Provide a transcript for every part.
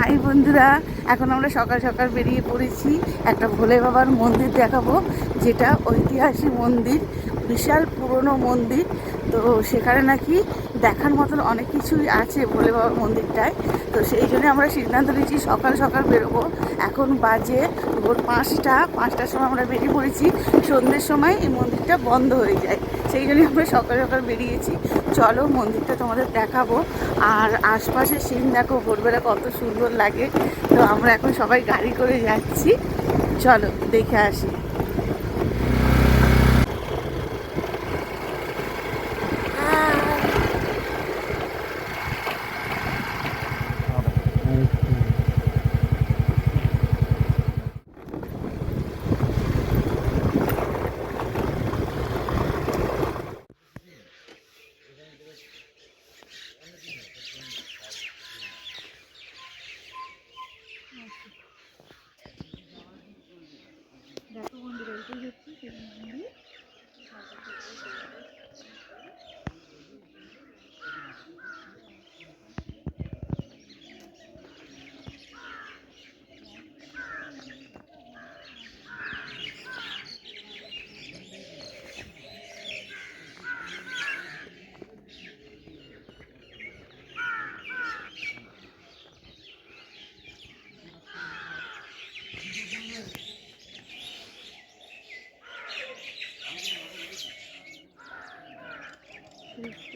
High বন্ধুরা, এখন আমরা সকাল সকাল বেরিয়ে পড়েছি একটা ভোলে বাবার মন্দির দেখাবো, যেটা ঐতিহাসিক মন্দির, বিশাল পুরনো মন্দির। তো সেখানে নাকি দেখার মতন অনেক কিছুই আছে ভোলে বাবার মন্দিরটায়। তো সেই জন্য আমরা সিদ্ধান্ত নিয়েছি সকাল সকাল বেরোবো। এখন বাজে ভোর পাঁচটা, পাঁচটার সময় আমরা বেরিয়ে পড়েছি। সন্ধ্যের সময় এই মন্দিরটা বন্ধ হয়ে যায়। সেই জন্য আমরা সকাল সকাল বেরিয়েছি। চলো মন্দিরটা তোমাদের দেখাবো। আর আশপাশের সিন দেখো, ভোরবেলা কত সুন্দর লাগে। তো আমরা এখন সবাই গাড়ি করে যাচ্ছি। চলো দেখে আসি।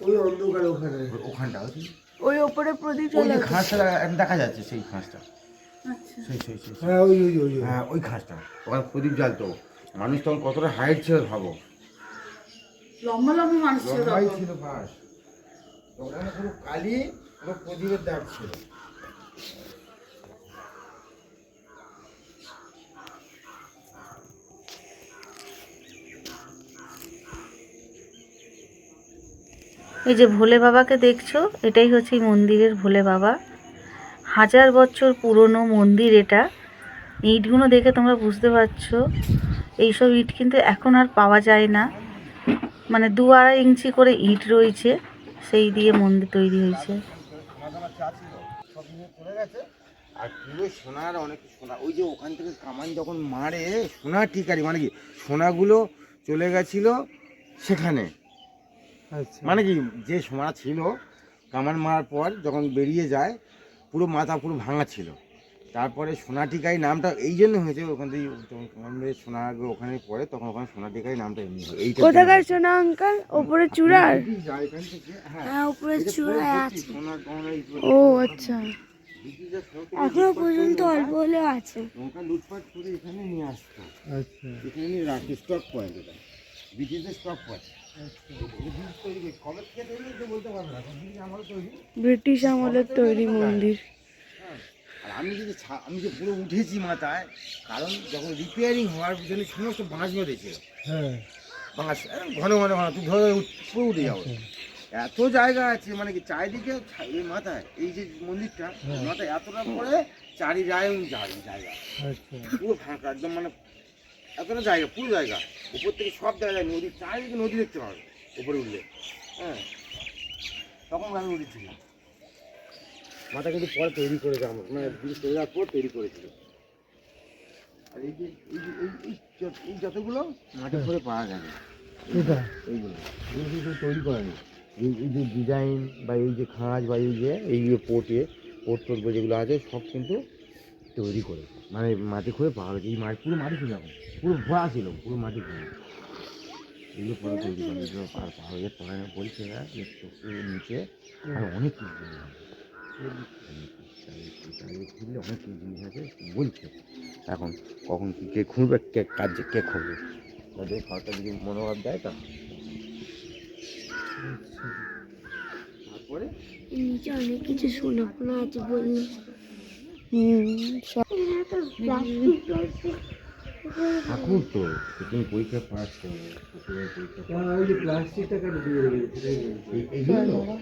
ওই অন্ধকার ওখানে। ওখানটা ওই ওপরে প্রদীপ ওই ঘাসটা দেখা- যাচ্ছে সেই ঘাসটা আচ্ছা। সেই সেই সেই। হ্যাঁ ওই ওই ওই। হ্যাঁ ওই ঘাসটা ওখানে প্রদীপ জ্বালতো। মানুষ তখন কতটা হাইট ছিল ভাবো। লম্বা লম্বা মানুষ ছিল। ছিল বাস। ওখানে পুরো কালি পুরো প্রদীপের দাগ ছিল। এই যে ভোলে বাবাকে দেখছ, এটাই হচ্ছে এই মন্দিরের ভোলে বাবা। হাজার বছর পুরনো মন্দির এটা। ইটগুলো দেখে তোমরা বুঝতে পারছ, এইসব ইট কিন্তু এখন আর পাওয়া যায় না। মানে দু আড়াই ইঞ্চি করে ইট রয়েছে, সেই দিয়ে মন্দির তৈরি হয়েছে। সোনা থেকে মানে সোনাগুলো চলে গেছিল সেখানে। মানে কি যে সোনা ছিল কামান মারার পর যখন বেরিয়ে যায় পুরো মাথা পুরো ভাঙা ছিল। তারপরে সোনা টিকাই নামটা এই জন্য হয়েছে ওখান থেকে সোনাগুলো ওখানে পড়ে তখন ওখানে সোনাটিকাই নামটা এমনি হয়। এইটা কোথাকার সোনা আঙ্কাল? ওপরে চূড়ার? হ্যাঁ। হ্যাঁ উপরে চূড়ায় আছে। ও আচ্ছা। এখনও পর্যন্ত অল্প হলেও আছে। নৌকা লুটপাট করে এখানে নিয়ে আসতো আচ্ছা। এখানে রাখতো স্টক পয়েন্ট এটা। ব্রিটিশদের স্টক পয়েন্ট ব্রিটিশ আমলের তৈরি মন্দির। হ্যাঁ আর আমি যদি আমি যে পুরো উঠেছি মাথায় কারণ যখন রিপেয়ারিং হওয়ার জন্য সমস্ত বাঁশ বেঁধেছিল। হ্যাঁ। বাঁশ ঘন ঘন ঘন তুই ধরে উঠ- পুরো উঠে যাব এত জায়গা আছে মানে কি চারিদিকে এই মাথায় এই যে মন্দিরটা মাথায় এতটা পরে চারি রায় জায়গা। আচ্ছা। পুরো ফাঁকা একদম মানে এতটা জায়গা পুরো জায়গা। উপর থেকে সব জায়গায় নদী চারিদিকে নদী দেখতে পাবে উপরে উঠলে। হ্যাঁ। তখন আমি উঠেছিলাম মাথা কিন্তু পরে তৈরি করেছে আমার মানে ব্রিজ তৈরি হওয়ার পর তৈরি করেছিল। আর এই যে এই যে এই এই যতগুলো মাটি করে পাওয়া যায় না এইগুলো। এগুলো কিন্তু তৈরি করেনি এই এই যে ডিজাইন বা এই যে খাঁজ বা এই যে এই যে পোটে পোট টোট যেগুলো আছে সব কিন্তু তৈরি করে। মানে মাটি খুঁড়ে পাওয়া গেছে এই মাটি পুরো মাটি ছিল এখন পুরো ভরা ছিল পুরো মাটি খুঁড়ে। এগুলো পরে তৈরি করে। এগুলো পার পাহাড়ে পড়ে না বলছে না যে চোখের নিচে আর অনেক কিছু জিনিস আছে চারিদিকে অনেক কিছু জিনিস আছে বলছে। এখন কখন কি কে খুঁড়বে কে কাজ কে খুঁড়বে? তাদের সরকার যদি মনোভাব দেয় তা তারপরে? নিচে অনেক কিছু সোনা আছে বলল হুম সব ঠাকুর তো তুমি পরীক্ষা পাস হ্যাঁ, ওই যে প্লাস্টিকটা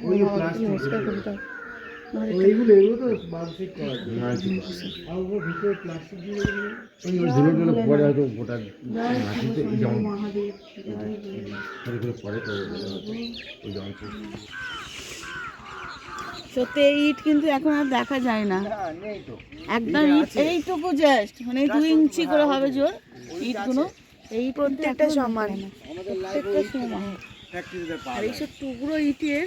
ওই যে প্লাস্টিক এইগুলো এগুলো তো মানসিক করা আর ওর ভিতরে প্লাস্টিক দিয়ে ওই ওই ধুলো টুলো পরে হয়তো গোটা মাটি যেমন ধরে ধরে পরে তো ওই যেমন সত্যি এই ইট কিন্তু এখন আর দেখা যায় না হ্যাঁ নেই তো একদম ইট এইটুকু জাস্ট মানে দুই ইঞ্চি করে হবে জোর ইটগুলো এই প্রত্যেকটা সমান প্রত্যেকটা সমান আর এইসব টুকরো ইটের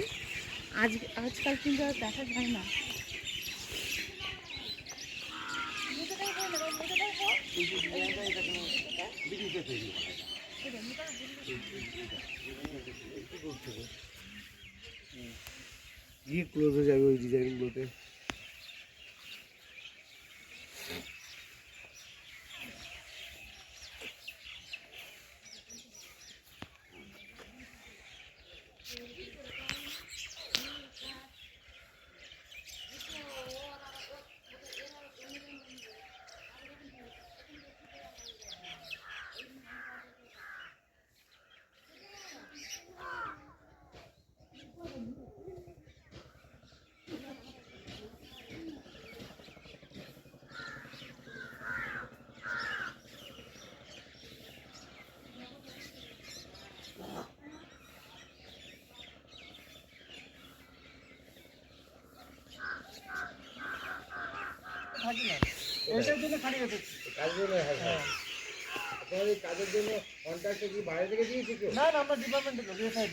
আজ আজকাল কিন্তু আর দেখা যায় না গিয়ে ক্লোজ হয়ে যাবে ওই ডিজাইনগুলোতে কাজের জন্য হ্যাঁ হ্যাঁ। আপনার এই কাজের জন্য কন্ট্রাক্টটা কি বাইরে থেকে দিয়েছি কেউ? না না আমরা ডিপার্টমেন্টে লোক। রেসাইড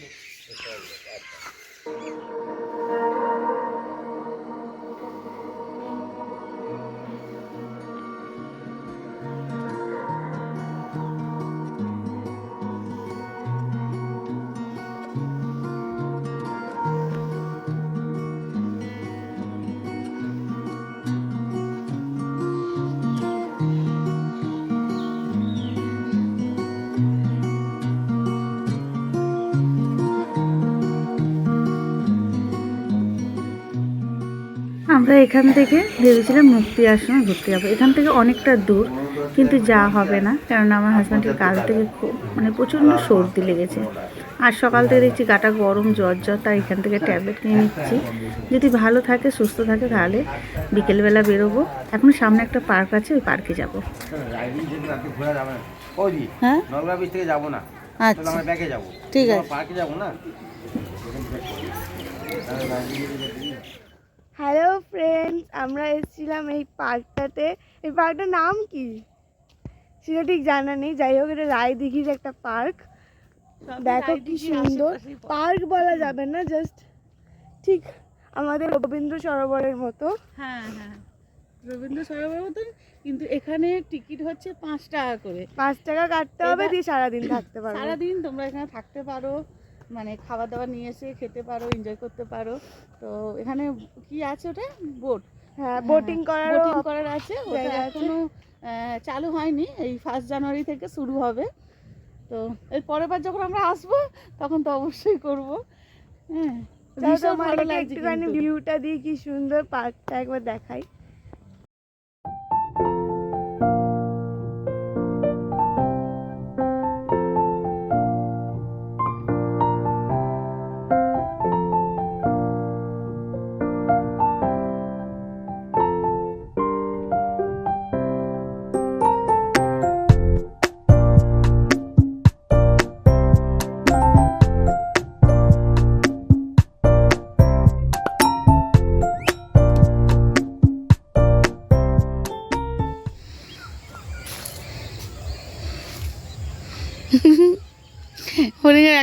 আমরা এখান থেকে ভেবেছিলাম মুক্তি আশ্রমে ঘুরতে যাব এখান থেকে অনেকটা দূর কিন্তু যা হবে না কারণ আমার হাজব্যান্ডের কাল থেকে খুব মানে প্রচণ্ড সর্দি লেগেছে। আর সকাল থেকে দেখছি গাটা গরম জ্বর জ্বর তাই এখান থেকে ট্যাবলেট নিয়ে নিচ্ছি। যদি ভালো থাকে সুস্থ থাকে তাহলে বিকেলবেলা বেরোবো। এখন সামনে একটা পার্ক আছে ওই পার্কে যাব। হ্যাঁ? থেকে যাব না। আচ্ছা। ঠিক আছে। পার্কে যাব না? হ্যালো ফ্রেন্ডস আমরা এসেছিলাম এই পার্কটাতে। এই পার্কটার নাম কি? সেটা ঠিক জানা নেই। যাই হোক এটা রায়দিঘির একটা পার্ক। দেখো কি সুন্দর। পার্ক। বলা যাবে না জাস্ট ঠিক আমাদের রবীন্দ্র সরোবরের মতো। হ্যাঁ হ্যাঁ। রবীন্দ্র সরোবর মতন কিন্তু এখানে টিকিট হচ্ছে পাঁচ টাকা করে। পাঁচ টাকা কাটতে হবে দিয়ে সারাদিন থাকতে পারব। সারাদিন তোমরা এখানে থাকতে পারো। মানে খাবার দাবার নিয়ে এসে খেতে পারো এনজয় করতে পারো। তো এখানে কি আছে ওটা? বোট হ্যাঁ বোটিং করার বোটিং করার আছে। ওটা এখনও চালু হয়নি। এই ফার্স্ট জানুয়ারি থেকে শুরু হবে। তো এর পরের বার যখন আমরা আসব তখন তো অবশ্যই করব। হ্যাঁ ভীষণ ভালো লাগছে। ভিউটা দিয়ে কি সুন্দর পার্কটা একবার দেখাই।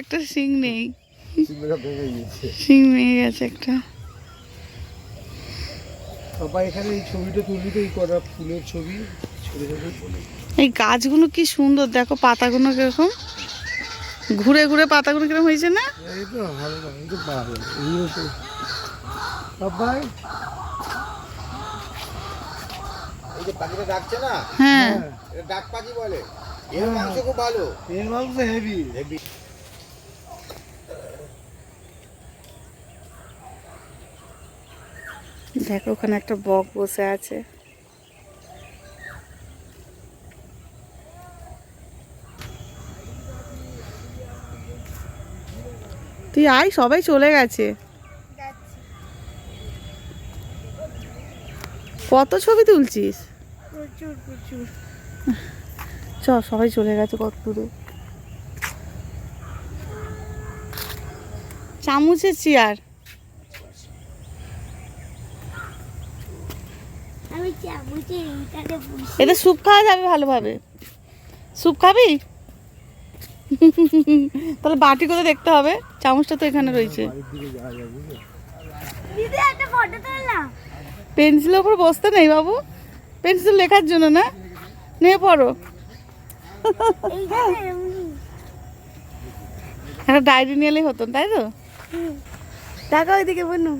একটা সিং নেই। সিং ভেঙে গেছে একটা। এখানে এই ছবিটা তুলবি তো এই কটা ফুলের ছবি ছোট ছোট এই গাছগুলো কি সুন্দর দেখো পাতাগুলো কীরকম। ঘুরে ঘুরে পাতাগুলো কীরকম হয়েছে না? এই তো ভালো না এই তো ভালো এইগুলো তো সবাই। এই যে পাখিটা ডাকছে না? হ্যাঁ। এটা ডাক পাখি বলে। এর মাংস খুব ভালো। এর মাংস হেভি হেভি দেখো ওখানে একটা বক বসে আছে। তুই আয় সবাই চলে গেছে। কত ছবি তুলছিস? প্রচুর প্রচুর। চ সবাই চলে গেছে কত দূরে। চামুচের চেয়ার এতে স্যুপ খাওয়া যাবে ভালোভাবে। স্যুপ খাবি? তাহলে বাটি করে দেখতে হবে। চামচটা তো এখানে রয়েছে। পেন্সিলের উপর বসতে নেই বাবু। পেন্সিল লেখার জন্য না। নিয়ে পড়ো। একটা ডায়েরি নিয়ে এলেই হতো তাই তো? টাকা ওইদিকে বনু।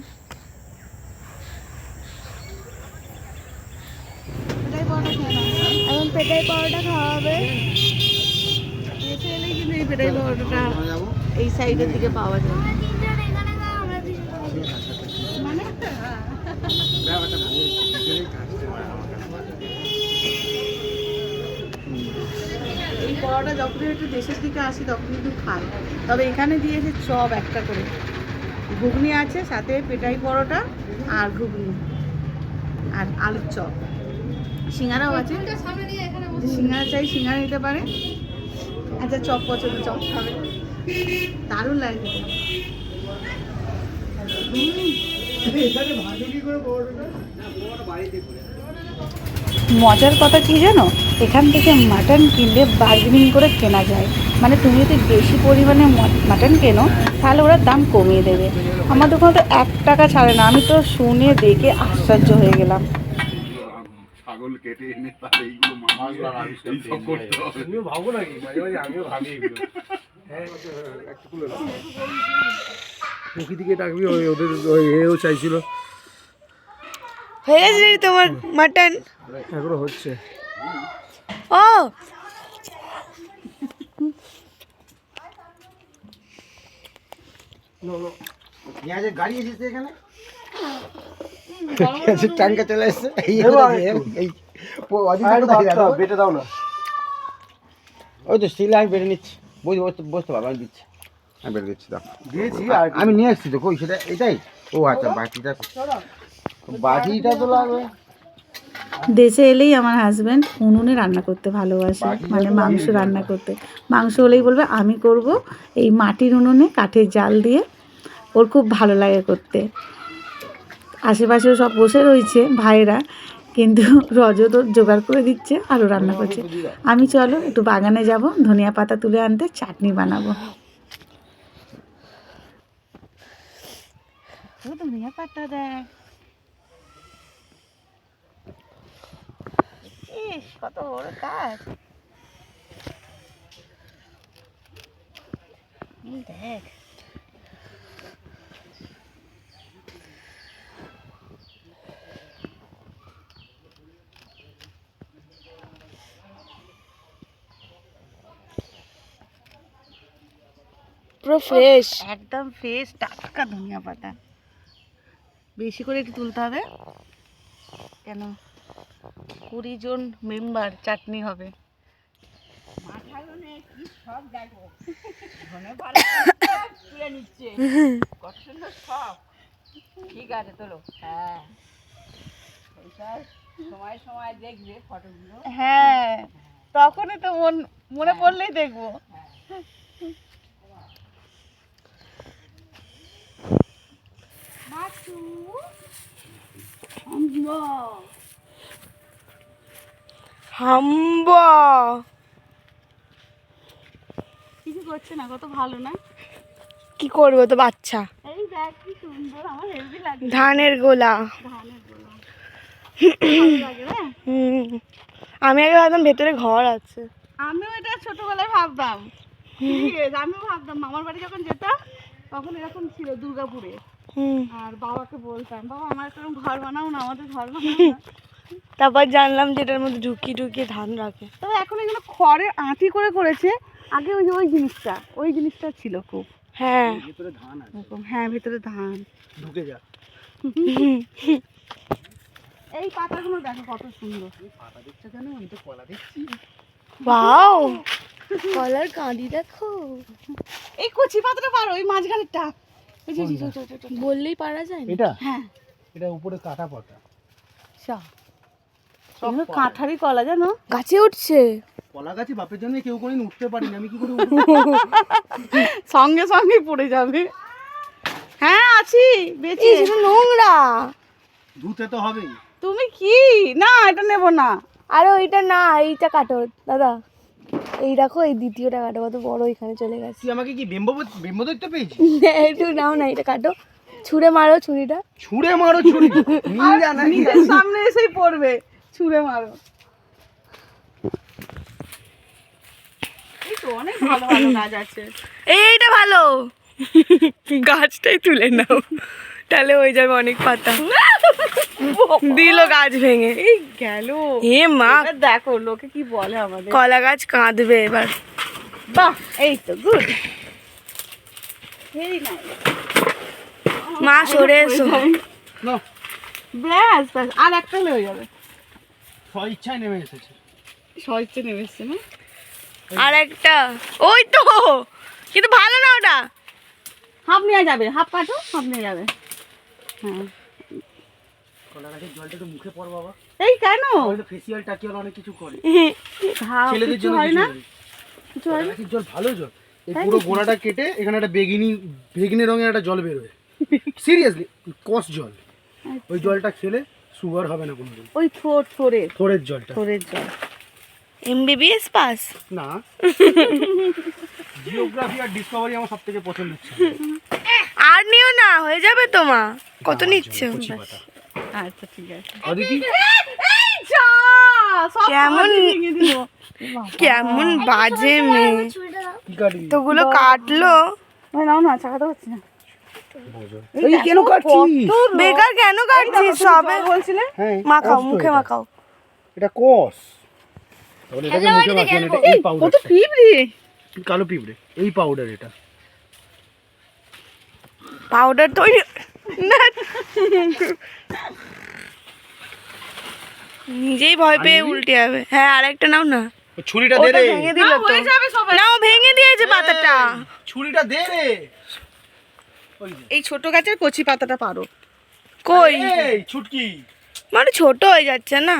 এখন পেটাই পাওয়াটা খাওয়া হবে। কিন্তু এই এই সাইডের দিকে পাওয়া যায়। এই পরোটা যখনই একটু দেশের দিকে আসি, তখন তবে এখানে চপ একটা করে। ঘুগনি আছে, সাথে পেটাই পরোটা আর ঘুগনি আর আলুর চপ। সিঙ্গারাও আছে। সিঙ্গারা চাই সিঙ্গারা নিতে পারে। আচ্ছা চপ পছন্দ চপ খাবে। দারুণ লাগে খেতে। মজার কথা কি জানো? এখান থেকে মাটন কিনলে বার্গেনিং করে কেনা যায়। মানে তুমি যদি বেশি পরিমাণে মাটন কেনো তাহলে ওরা দাম কমিয়ে দেবে। আমার দোকানে তো এক টাকা ছাড়ে না। আমি তো শুনে দেখে আশ্চর্য হয়ে গেলাম। ছাগল কেটে এনে তার এইগুলো মাছ এইসব করতে হবে। তুমিও ভাবো নাকি? মাঝে মাঝে আমিও ভাবি এগুলো। হ্যাঁ প্রকৃতিকে ডাকবি ওই ওদের ওই এও চাইছিল। হয়ে গেছে তোমার মাটন। এখনও হচ্ছে। ও! পেঁয়াজের গাড়ি এসেছে এখানে? পেঁয়াজের টাঙ্কা চলে এসছে? বেটে দাও না। ওই তো আমি নিচ্ছি। বুঝ বসতে বসতে পারব আমি দিচ্ছি। আমি বেড়ে দিচ্ছি দাও। আমি নিয়ে এসছি তো কই সেটা এটাই? ও আচ্ছা বাটিটা বাটিটা তো লাগবে। দেশে এলেই আমার হাজব্যান্ড উনুনে রান্না করতে ভালোবাসে মানে মাংস রান্না করতে। মাংস হলেই বলবে আমি করব এই মাটির উনুনে কাঠের জাল দিয়ে। ওর খুব ভালো লাগে করতে। আশেপাশেও সব বসে রয়েছে ভাইয়েরা কিন্তু রজত জোগাড় করে দিচ্ছে আরও রান্না করছে। আমি চলো একটু বাগানে যাব ধনিয়া পাতা তুলে আনতে চাটনি বানাবো। ধনিয়া পাতা দেখ। ইস কত বড় কাজ। দেখ পুরো ফ্রেশ একদম ফ্রেশ টাটকা ধনিয়া পাতা। বেশি করে একটু তুলতে হবে। কেন? কুড়ি জন মেম্বার চাটনি হবে। ঠিক আছে তোলো হ্যাঁ। সময় সময় দেখবে ফটোগুলো হ্যাঁ তখনই তো মন মনে পড়লেই দেখব। হাম্বা। কিছু করছে না? কত ভালো না? কি করব তো বাচ্চা। এই দেখ কি সুন্দর আমার হেভি লাগে ধানের গোলা। ধানের গোলা। আমি আগে ভাবতাম ভেতরে ঘর আছে। আমিও এটা ছোটবেলায় ভাবতাম। আমিও ভাবতাম মামার বাড়ি যখন যেতাম তখন এরকম ছিল দুর্গাপুরে। আর বাবাকে বলতাম বাবা আমার একটা ঘর বানাও না আমাদের ঘর বানাও না। তারপর জানলাম যে এটার মধ্যে ঢুকিয়ে ঢুকিয়ে ধান রাখে। তবে এখন এগুলো খড়ের আঁটি করে করেছে আগে ওই যে ওই জিনিসটা ওই জিনিসটা ছিল খুব। হ্যাঁ। ভিতরে ধান আছে। হ্যাঁ ভিতরে ধান। ঢুকে যা। এই পাতাগুলো দেখো কত সুন্দর। পাতা দেখছ কেন? আমি তো কলা দেখছি। বাও কলার কাঁদি দেখো। এই কচি পাতাটা পারো ওই মাঝখানেরটা। বললেই পারা যায় এটা? হ্যাঁ। এটা উপরে কাটা পাতা এগুলো কাঁঠারি কলা জানো? গাছে উঠছে। কলা গাছে বাপের জন্য কেউ কোনোদিন উঠতে পারিনি আমি কি করে সঙ্গে সঙ্গে পড়ে যাবে। হ্যাঁ আছি বেঁচে। নোংরা। ধুতে তো হবেই। তুমি কি? না এটা নেব না। আরে ওইটা না এইটা কাটো দাদা। এই দেখো এই দ্বিতীয়টা কাটো কত বড় এখানে চলে গেছে। তুই আমাকে কি বেম্ব বেম্ব দৈত্য পেয়েছি একটু নাও না এটা কাটো। ছুঁড়ে মারো ছুরিটা ছুঁড়ে মারো ছুরি নিয়ে না নিজের সামনে এসেই পড়বে। ছুঁড়ে মারো। এই তো অনেক ভালো ভালো গাছ আছে। এই এইটা ভালো। গাছটাই তুলে নাও। তাহলে হয়ে যাবে অনেক পাতা। দিল গাছ ভেঙে। এই গেল। হে মা। দেখো লোকে কি বলে আমাদের। কলা গাছ কাঁদবে এবার। বাহ এই তো গুড ভেরি মা সরে এসো। ব্যাস ব্যাস আর একটা হলে হয়ে যাবে। স্ব ইচ্ছায় নেমে এসেছে। সহজে নেমে এসছে না? আর একটা। ওই তো! কিন্তু ভালো না ওটা। হাফ নিয়ে যাবে হাফ কাটো হাফ নিয়ে যাবে। এই কেন? ফেসিয়াল টাকিয়াল অনেক কিছু করে? ছেলেদের জন্য হয় না? কিছু হয় না? জল ভালো জল। এই পুরো গোড়াটা কেটে এখানে একটা বেগিনি বেগনি রঙের একটা জল বেরোয়। সিরিয়াসলি কস জল। ওই জলটা খেলে সুগার হবে না কোনোদিন। ওই থোর থোরের। জলটা। থোরের জল। এমবিবিএস পাস না। জিওগ্রাফি আর ডিসকভারি আমার সব থেকে পছন্দের ছিল আর নিও না হয়ে যাবে তো মা। কত নিচ্ছ? আচ্ছা ঠিক আছে। অদিতি? কেমন কেমন বাজে মেয়ে। কি তোগুলো কাটলো। নাও না চাকাতে পারছি না। কেন কাটছিস? বেকার কেন কাটছিস সবে? বলছিলে? হ্যাঁ মাখাও তো মুখে এটা। মাখাও এটা কস। তাহলে এটাকে মুখে মাখিয়ে এটা এই কত পাউডার পিঁপড়ে। কালো পিঁপড়ে এই পাউডার এটা। পাউডার তৈরি না। নিজেই ভয় পেয়ে উল্টে যাবে। হ্যাঁ আরেকটা নাও না। ছুরিটা দে রে। ভেঙে দিল তো। হয়ে না ও ভেঙে দিয়েছে পাতাটা। ছুরিটা দে রে। এই ছোট গাছের কচি পাতাটা পারো। কই? এই ছুটকি। মানে ছোট হয়ে যাচ্ছে না।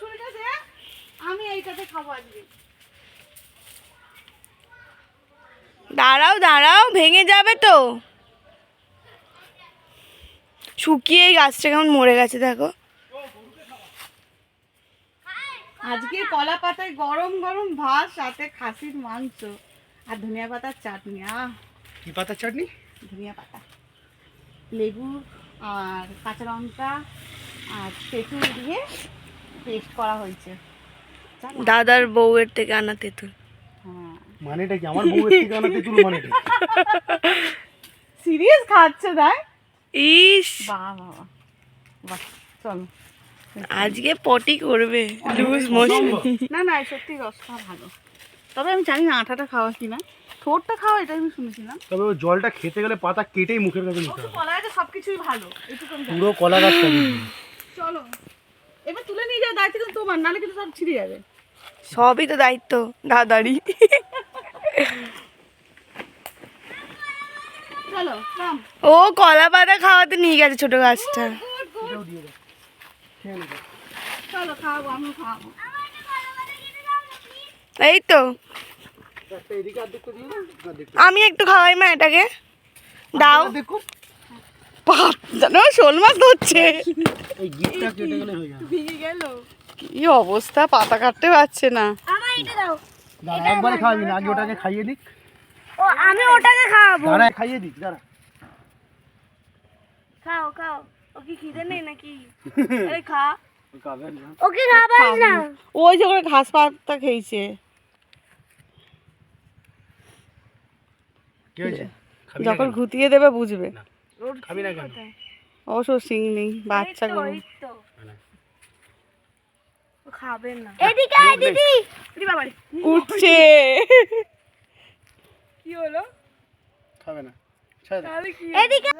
ছুরিটা দে। আমি এইটাতে খাব আজকে। দাঁড়াও দাঁড়াও ভেঙে যাবে তো। শুকিয়ে এই গাছটা কেমন মরে গেছে দেখো। আজকে কলা পাতায় গরম গরম ভাত সাথে খাসির মাংস আর ধনিয়া পাতার চাটনি আহ। কি পাতার চাটনি? ধনিয়া পাতা লেবু আর কাঁচা লঙ্কা আর তেঁতুল দিয়ে পেস্ট করা হয়েছে। দাদার বউয়ের থেকে আনা তেঁতুল। মানেটা কি? আমার বউয়ের থেকে আনাতে তুলো মানেটা সিরিয়াস খাচ্ছে দেখ। ইস। বাহ বাহ বাহ। চলো। আজকে পটি করবে। Loose motion. না না সত্যি রসটা ভালো। তবে আমি জানি না আঠাটা খাওয়া কি না ঠোঁটটা খাওয়া এটা আমি শুনেছিলাম। তবে ওই জলটা খেতে গেলে পাতা কেটেই মুখের কাছে নিতে হবে। কলা গাছে সব কিছুই ভালো। পুরো কলা গাছ চলো। এবার তুলে নিয়ে যাওয়ার দায়িত্ব কিন্তু তোমার নাহলে কিন্তু সব ছিঁড়ে যাবে। সবই তো দায়িত্ব দাদারই। ও কলা পাতা খাওয়াতে নিয়ে গেছে ছোট গাছটা। এই তো। আমি একটু খাওয়াই মা এটাকে। দাও। জানো শোল মাছ ধরছে। এই গিটটা কেটে গেলে হয়ে যাবে। ভিজে গেল। কি অবস্থা পাতা কাটতে পারছে না। দাঁড়া একবারে খাওয়াবি না আগে ওটাকে খাইয়ে দিক। ও আমি ওটাকে খাওয়াবো। দাঁড়া খাইয়ে দিক দাঁড়া। খাও খাও। ও কি খিদে নেই নাকি? আরে খা। ওকে খাবার না। ওই যে ওরা ঘাস পাতা খেয়েছে। যখন? ঘুতিয়ে দেবে বুঝবে। খাবি না কেন? অবশ্য সিং নেই বাচ্চা গরু খাবে না। এদিকে আয় দিদি। উঠছে। কি হলো? খাবে না। তাহলে কি এদিকে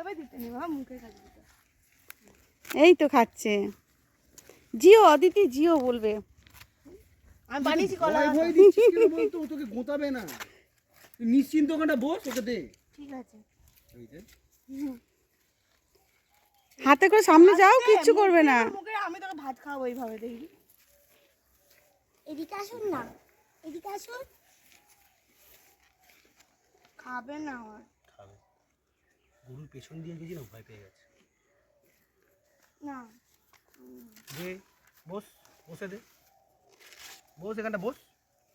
এই তো খাচ্ছে। জিও অদিতি জিও বলবে। আমি বানিয়েছি কলা। ভয় ভয় দিচ্ছিস কেন বলতো? ও তোকে গোতাবে না। তুই নিশ্চিন্ত ওখানটা বস ওকে দে। ঠিক আছে। হাতে করে সামনে যাও কিচ্ছু করবে না। আমি তোকে ভাত খাওয়াবো এইভাবে দেখি এদিকে আসুন না। এদিকে আসুন। খাবে না আমার খাবে। গরুর পেছন দিয়ে গেছি না ভয় পেয়ে গেছে। না। দে বস বসে দে। বস এখানটা বস।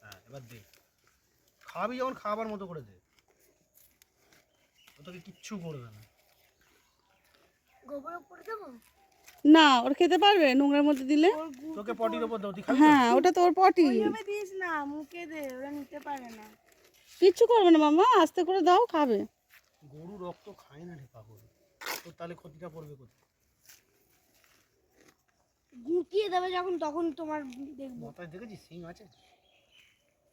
হ্যাঁ এবার দে। খাবি যখন খাবার মতো করে দে। ও তোকে কিচ্ছু করবে না। গোবর উপরে দেবো? না ওর খেতে পারবে নোংরার মধ্যে দিলে? তোকে পটির ওপর দাও তো? হ্যাঁ ওটা তোর পটি। দিস না মুখে দে ওরা নিতে পারে না। কিচ্ছু করবে না মামা আস্তে করে দাও খাবে। গরু রক্ত খায় না রে পাগল। তোর তাহলে ক্ষতিটা পড়বে কোথায়? গুটিয়ে দেবে যখন তখন তোমার দেখব। মাথায় দেখেছিস? সিং আছে?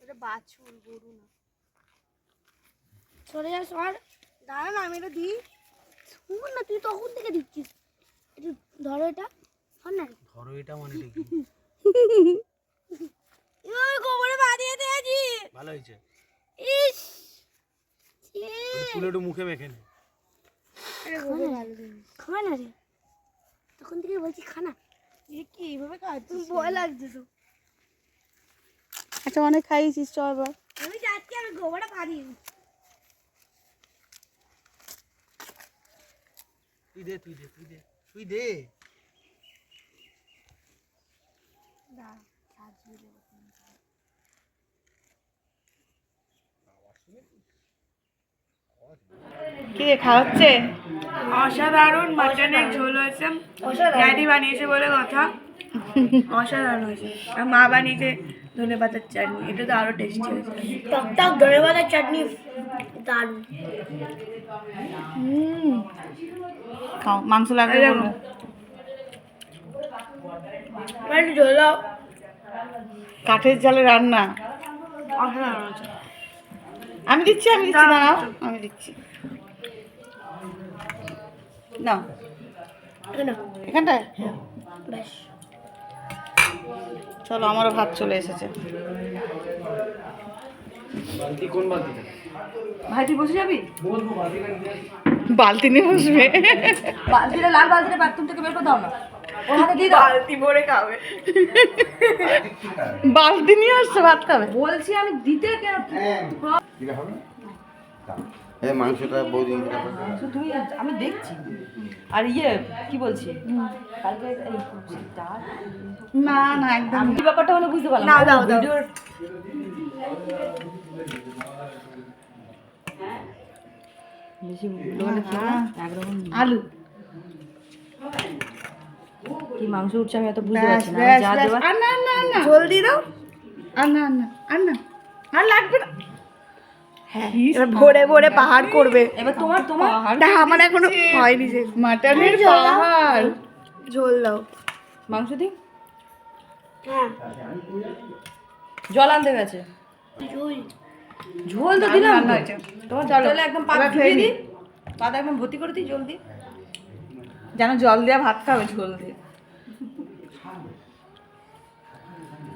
এটা বাছুর গরু না। সরে যা সর। দাঁড়া না আমি এটা দিই। শুন না তুই তখন থেকে দিচ্ছিস। একটু ধরো এটা। শোন না। ধরো এটা মানে কি? এভাবে গোবরে বাঁধিয়ে দিয়েছি। ভালো হয়েছে। ইস। একটু মুখে মেখে নে। খাওয়া না। রে। তখন থেকে বলছি খানা। এ কি এইভাবে খাচ্ছিস ভয় লাগছে তো। আচ্ছা অনেক খাইয়েছিস চ এবার। আমি যাচ্ছি আমি গোবরটা বাঁধিয়ে দিচ্ছি। তুই দে তুই দে তুই দে। তুই দে। কি খাওয়াচ্ছে? অসাধারণ মাটনের ঝোল হয়েছে। ড্যাডি বানিয়েছে বলে কথা। অসাধারণ হয়েছে। আর মা বানিয়েছে ধনে পাতার চাটনি। এটা তো আরও টেস্টি হয়েছে। টক টক ধনে পাতার চাটনি দারুণ। খাও মাংস লাগবে কাঠের জালে রান্না। আমি দিচ্ছি আমি দিচ্ছি দাঁড়াও আমি দিচ্ছি। না এখানটায়? ব্যাস। চলো আমারও ভাত চলে এসেছে। ভাই তুই বসে যাবি? বালতি নিয়ে বসবে। বালতিটা লাল বালতিটা বাথরুম থেকে বের করে দাও না। ওর হাতে দিয়ে দাও। বালতি ভরে খাবে। বালতি নিয়ে আসছে ভাত খাবে। বলছি আমি দিতে কেন হবে? এই মাংসটা আমি দেখছি। আর ইয়ে কি বলছি? কালকে না না একদম ব্যাপারটা হলো বুঝতে পারলাম নাও, দাও, না একদম। আলু। কি মাংস উঠছে আমি এত বুঝতে পারছি না। যা না না না ঝোল দাও আর না না আর না আর লাগবে না। হ্যাঁ এবার ভরে ভরে পাহাড় করবে। এবার তোমার তোমার না আমার এখনও হয়নি যে। মাটনের পাহাড়। ঝোল দাও। মাংস দিই হ্যাঁ। জল আনতে গেছে। ঝোল। ঝোল তো দিলাম। তোমার চলো, জলে একদম পাত খেয়ে। দিই পাত একদম ভর্তি করে দিই জল দিই যেন জল দিয়ে ভাত খাবে ঝোল দিয়ে।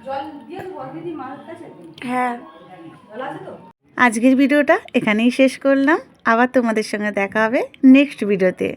জল দিয়ে মার হ্যাঁ। জল আছে তো? আজকের ভিডিওটা এখানেই শেষ করলাম। আবার তোমাদের সঙ্গে দেখা হবে নেক্সট ভিডিওতে।